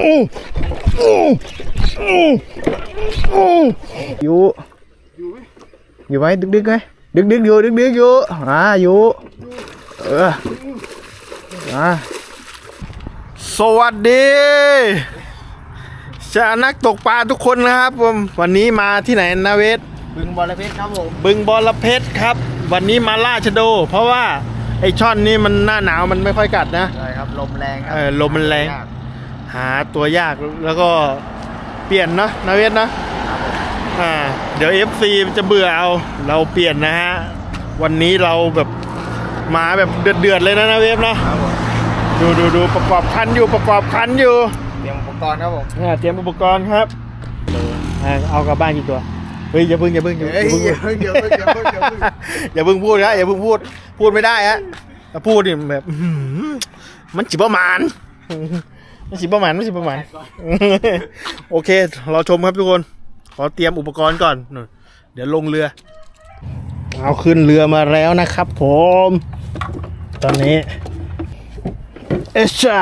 อู้อู้อู้อู้อยู่ อยู่ไหมดึกดึกๆไหมดึกดึกๆอยู่ดึกดึกๆอยู่อ่าอยู่เอออ่าสวัสดีชานักตกปลาทุกคนนะครับผมวันนี้มาที่ไหนนาเวทบึงบอระเพ็ดครับผมบึงบอระเพ็ดครับ วันนี้มาล่าชะโด เพราะว่าไอช่อนนี่มันหน้าหนาวมันไม่ค่อยกัดนะใช่ครับลมแรงครัเออลมมันแรง หาตัวยากแล้วก็เปลี่ยนเนาะนาเวทเนาะอ่าเดี๋ยว FC มันจะเบื่อเอาเราเปลี่ยนนะฮะ วันนี้เราแบบมาแบบเดือดๆเลยนะนาเวฟเนาะครับผมดูดูดูประกอบคันอยู่ประกอบคันอยู่เตรียมอุปกรณ์ครับผมอ่าเตรียมอุปกรณ์ครับอ่าเอากลับบ้านกี่ตัวเฮ้ยอย่าเพิ่งอย่าเพิ่งอย่าเฮ้ยเพิ่งอย่าเพิ่งอย่าเพิ่งอย่าเพิ่งอย่าเพิ่งอย่าเพิ่งพูดนะอย่าเพิ่งพูดพูดไม่ได้ฮะถ้าพูดนี่แบบอื้อหือมันจิบประมาณ ไมันจิประมาณไมันจิประมาณ โอเค รอชมครับทุกคน ขอเตรียมอุปกรณ์ก่อน เดี๋ยวลงเรือ เอาขึ้นเรือมาแล้วนะครับผม ตอนนี้ เอชา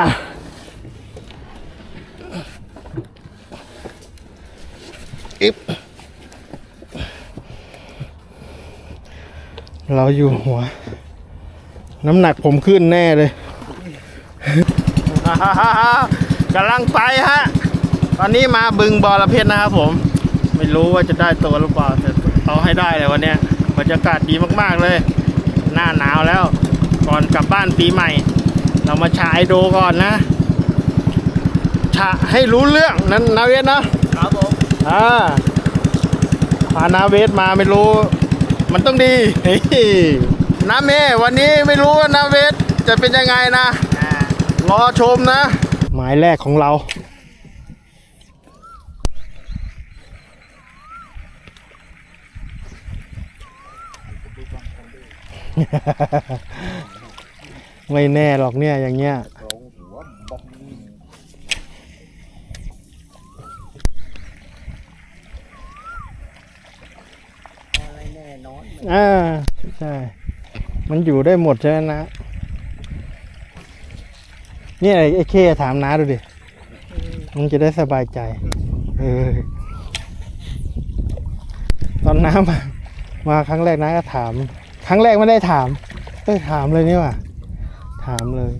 อิบเราอยู่หัว น้ำหนักผมขึ้นแน่เลย กำลังไปฮะ ตอนนี้มาบึงบอระเพ็ดนะครับผม ไม่รู้ว่าจะได้ตัวหรือเปล่าแต่เอาให้ได้เลยวันเนี้ยบรรยากาศดีมากๆเลย หน้าหนาวแล้ว ก่อนกลับบ้านปีใหม่ เรามาฉายโดก่อนนะฉะให้รู้เรื่องนั้นนาเวศนะครับผมอ่าพานาเวศมาไม่รู้ มันต้องดีเฮ้ยนาเมวันนี้ไม่รู้ว่านาเวศจะเป็นยังไงนะอ่า รอชมนะ หมายแรกของเรา ไม่แน่หรอกเนี่ยอย่างเงี้ยตรงหัวบอมอะไรแน่นอนอ่าใช่ มันอยู่ได้หมดใช่ไหมนะ เนี่ยไอ้ไอ้เคถามน้าดูดิมันจะได้สบายใจ เออ ตอนน้ามา มาครั้งแรกน้าก็ถาม ครั้งแรกไม่ได้ถามเอ้ยถามเลยนี่หว่าถามเลย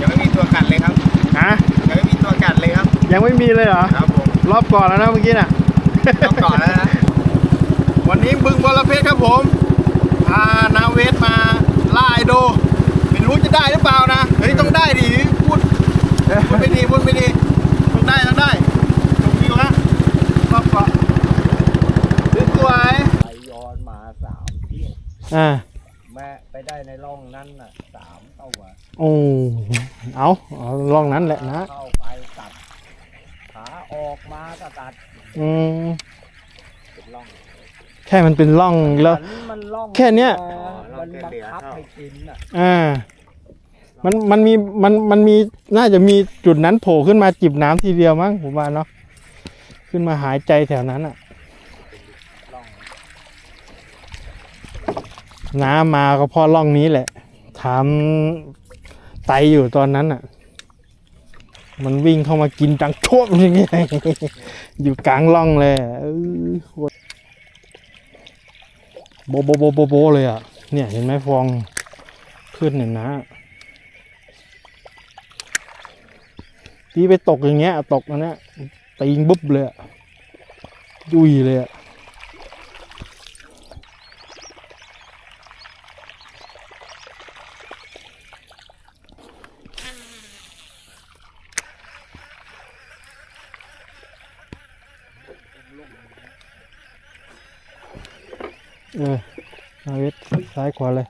ยังไม่มีตัวกัดเลยครับฮะยังไม่มีตัวกัดเลยครับ ยังไม่มีเลยเหรอครับผมรอบก่อนแล้วนะเมื่อกี้น่ะต้องก่อนแล้วนะวันนี้บึงบอระเพ็ดครับผม พานาเวสมาล่าไอโดไม่รู้จะได้หรือเปล่านะเฮ้ยต้องได้ดิพูดพูดไม่ดีพูดไม่ดีต้องได้ต้องได้ชมวิวฮะรอบเกาะสวยไปย้อนมาสามเที่ยวอ่าแม่ไปได้ในร่องนั้นน่ะสามตัวโอ้เอาเอาลองนั้นแหละนะเข้าไปตัดขาออกมาก็ตัดอืมเป็นร่อง แค่มันเป็นร่องแล้ว มันมันร่องแค่เนี้ยมันบังคับให้กินน่ะอ่า มันมันมีมันมันมีน่าจะมีจุดนั้นโผล่ขึ้นมาจิบน้ำทีเดียวมั้งผมว่าเนาะขึ้นมาหายใจแถวนั้นอะร่องน้ำมาก็เพราะร่องนี้แหละ ถามไตอยู่ตอนนั้นอะมันวิ่งเข้ามากินจังช่วงอย่างเงี้ยอยู่กลางร่องเลยอะเออโคตร โบโบโบโบโบเลยอะ เนี่ยเห็นไหมฟองขึ้นเนี่ยนะที่ไปตกอย่างเงี้ย ตกอันเนี้ยตีงบุ๊บเลยอะดุยเลยอะ เออนาวิทซ้ายขวาเลย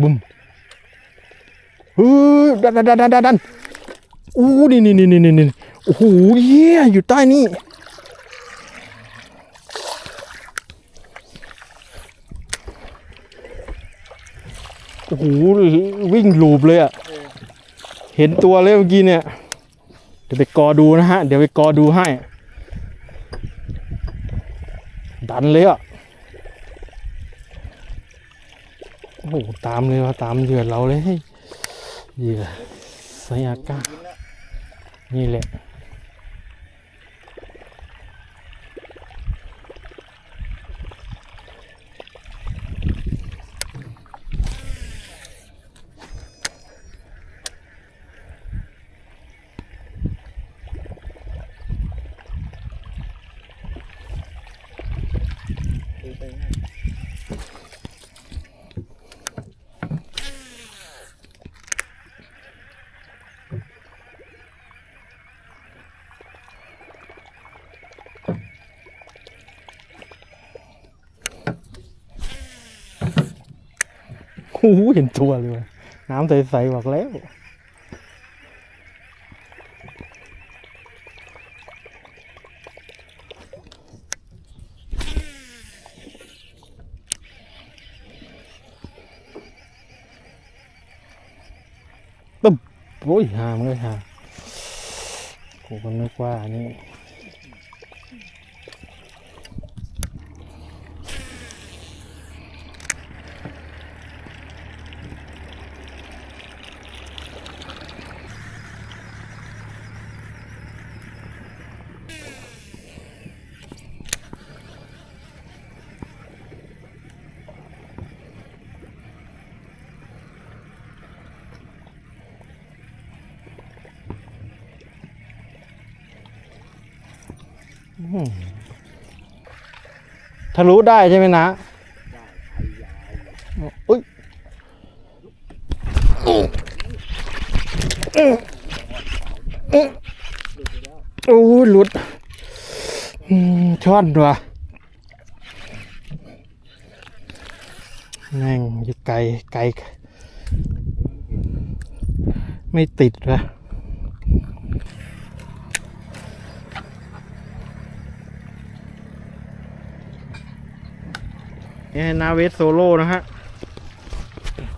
บุ้มเฮ้ยดันดันดันดันดันดันอู้นี่นี่นี่นี่นี่นี่โอ้โหเยี่ยอยู่ใต้นี่โอ้โหวิ่งลูบเลยอะ เห็นตัวเลยเมื่อกี้เนี่ย เดี๋ยวไปกอดูนะฮะ เดี๋ยวไปกอดูให้ ดันเลยอะ โอ้โห ตามเลยว่าตามเหยื่อเราเลยเหยื่อสยาก้านี่แหละ โอ้เห็นตัวเลยว่ะน้ำใสๆบอกแล้วตึ๊บโอ้ยหามเลยฮะกูก็นึกว่าอันนี่ ทะลุได้ใช่ไหมนะอุ้ยโอ้ยหลุดช่อนว่ะแม่งอยู่ไกลไกล ไม่ติดว่ะ นี่นาเวสโซโล่นะฮะ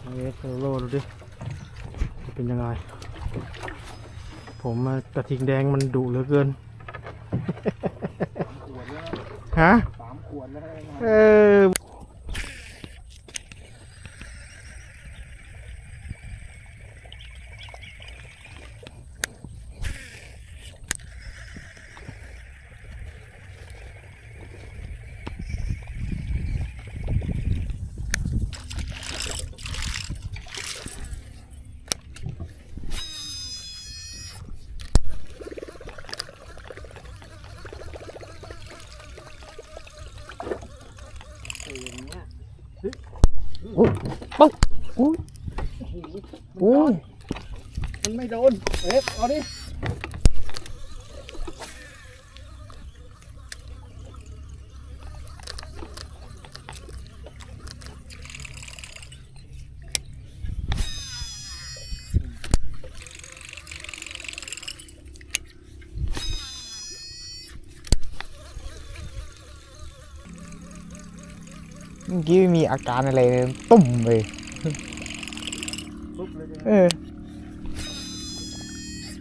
นาเวสโซโล่ดูดิเป็นยังไง ผมอะกระทิงแดงมันดุเหลือเกิน ฮะ สามขวดแล้วนะเออ อ้ยมันไม่โดนเอ๊ะเอาดิเมื่อกี้ไม่มีอาการอะไรเลยตุ่มเลยปุ๊บ เออ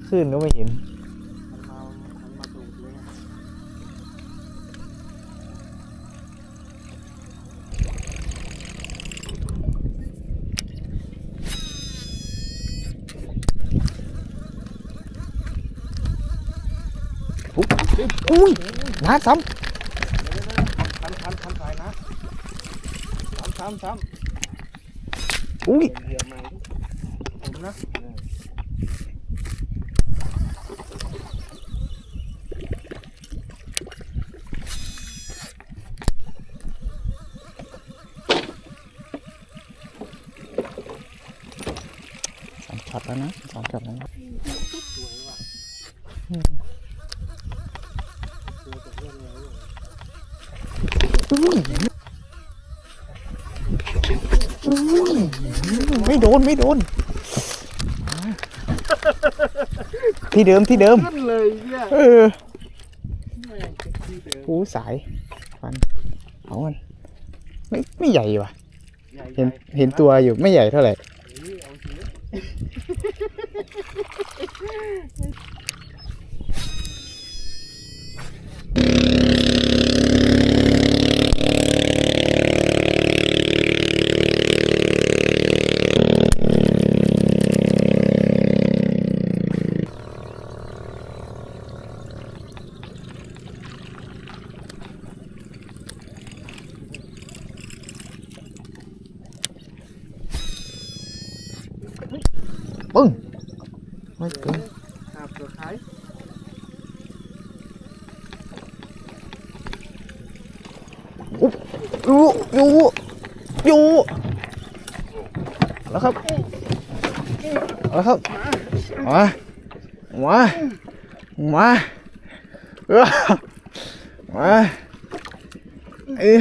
ขึ้นก็ไม่เห็นมันมามันมาสูดเลยอุ้ยน้าซ้ำทำทำสายนะทำทำทำำอุ้ย นะสามช็อตแล้วนะสามช็อตแล้วนะไม่โดน ไม่โดน ที่เดิมที่เดิม ขึ้นเลยเนี่ยเออแม่งที่เดิมโอ้สายฟันเอามันไม่ไม่ใหญ่ว่ะใหญ่เห็นๆเห็นตัวอยู่ไม่ใหญ่เท่าไหร่ เฮ้ยเอาสิ ไม่เกิน ครับตัวท้าย อยู่อยู่อยู่ แล้วครับแล้วครับมามามาเออมาเอ้ย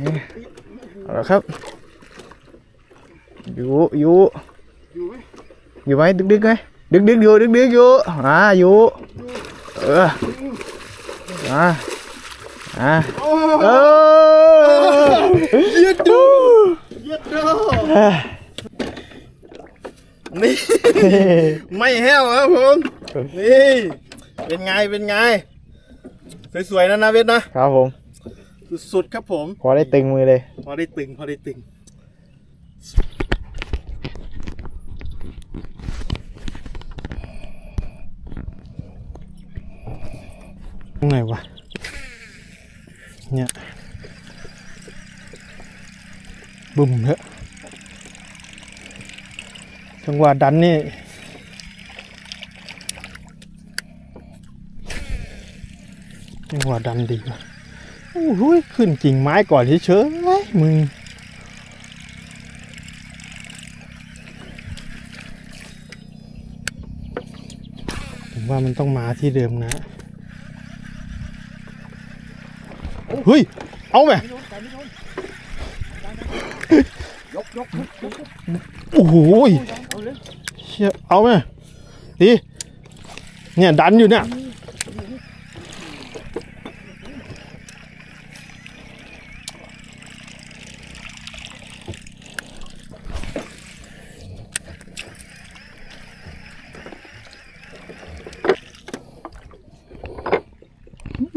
นี่เอาละครับ อยู่อยู่อยู่ไหมดึกดึกไหมดึกดึกอยู่ดึกดึกอยู่อ่าอยู่เอออ่าอ่าโอ้เออเย็ดดูเย็ดดู นี่ ไม่แห้วครับผม นี่ เป็นไง เป็นไง สวยๆนะนะเวทนะ ครับผม สุดๆครับผม พอได้ตึงมือเลย พอได้ตึง พอได้ตึงตรงไหนวะ เนี่ย บุ่มเถอะจังหวะดันนี่จังหวะดันดีว่ะโอ้โหขึ้นกิ่งไม้ก่อนเฉยๆมึงผมว่ามันต้องมาที่เดิมนะเฮ้ย เอาไหม โอ้โหยเชี่ยเอาไหมดีเนี่ยดันอยู่เนี่ย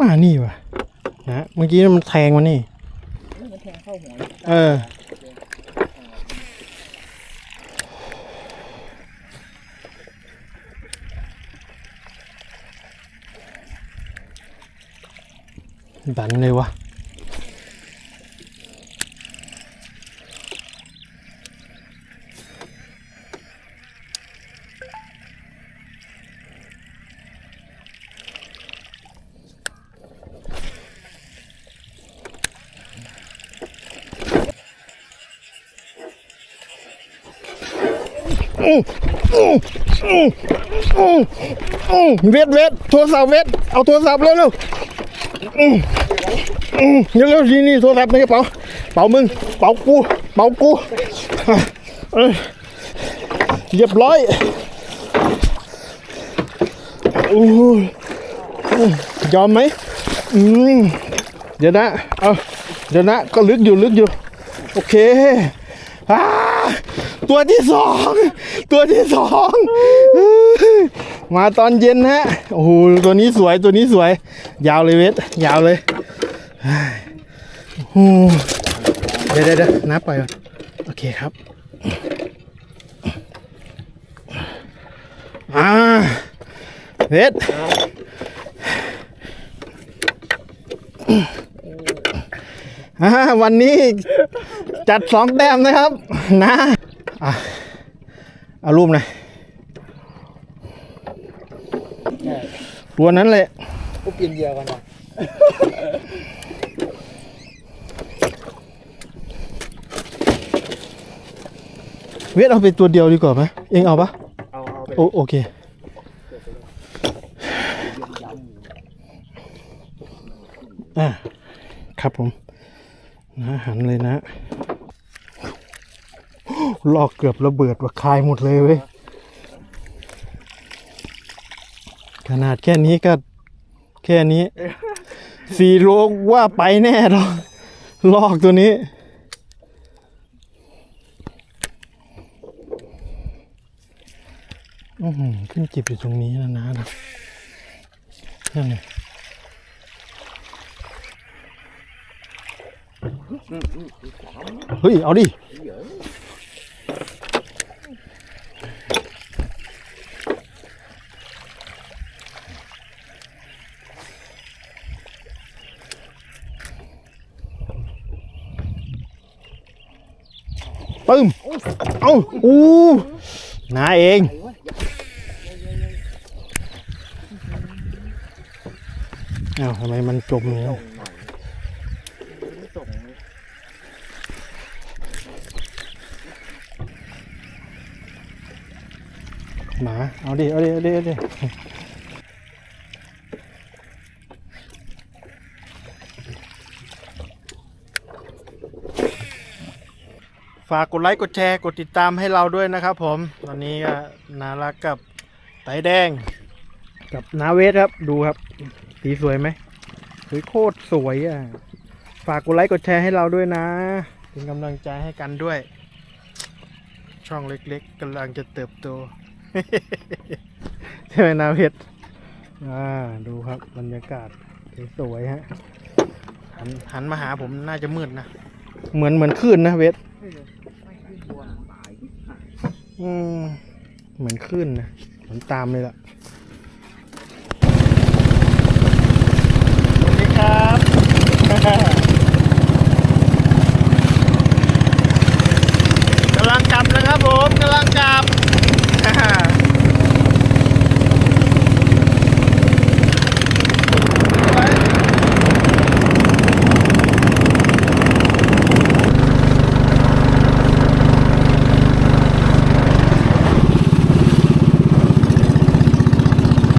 มานี่วะนะเมื่อกี้มันแทงมานี่เออดันเลยวะอื้อ เวทเวทโทรศัพท์เวทเอาโทรศัพท์เร็วเร็วเร็วเร็วนี่นี่โทรศัพท์ในกระเป๋าเป๋ามึงเป๋ากูเป๋ากูเอ้ยเรียบร้อยยอมไหมอืมเดี๋ยวนะเอาเดี๋ยวนะก็ลึกอยู่ลึกอยู่ โอเคตัวที่สอง ตัวที่สอง มาตอนเย็นฮะโอ้โหตัวนี้สวยตัวนี้สวย ยาวเลยเวทยาวเลยโอ้โหเดี๋ยวเดี๋ยวเดี๋ยวนับไปก่อนโอเคครับอ่าเวทวันนี้จัดสองแต้มนะครับ นะ อะ เอารูปหน่อย ตัวนั้นแหละกูเปลี่ยนเหยื่อก่อนนะเวทเอาไปตัวเดียวดีกว่าไหมเองเอาปะเอาเอาไปโอโอเค อ่าครับผมนะหันเลยนะลอกเกือบระเบิดว่าคายหมดเลยเว้ย ขนาดแค่นี้ก็ แค่นี้ สี่โลว่าไปแน่หรอกลอกตัวนี้อือหือขึ้นจิบอยู่ตรงนี้นะนะนะนั่นไงเฮ้ย เอาดิึ้มเอ้าอู้นาเองเอ้าทำไมมันจมเนี่ยหมา เอาดิ เอาดิ เอาดิเอาดิ ฝากกดไลค์กดแชร์กดติดตามให้เราด้วยนะครับ ผม ตอนนี้ก็นารักกับไตแดง กับนาเวสครับดูครับสีสวยไหมสวยโคตรสวยอะ ฝากกดไลค์กดแชร์ให้เราด้วยนะ เป็นกำลังใจให้กันด้วย ช่องเล็กๆกำลังจะเติบโตใช่ไหมนาเพชรอ่าดูครับบรรยากาศสวยๆฮะหันหันมาหาผมน่าจะมืดนะ เหมือนเหมือนคลื่นนะเวท ไม่เลยไม่ขึ้นบัวตาย อืมเหมือนขึ้นนะเหมือนตามเลยล่ะสวัสดีครับ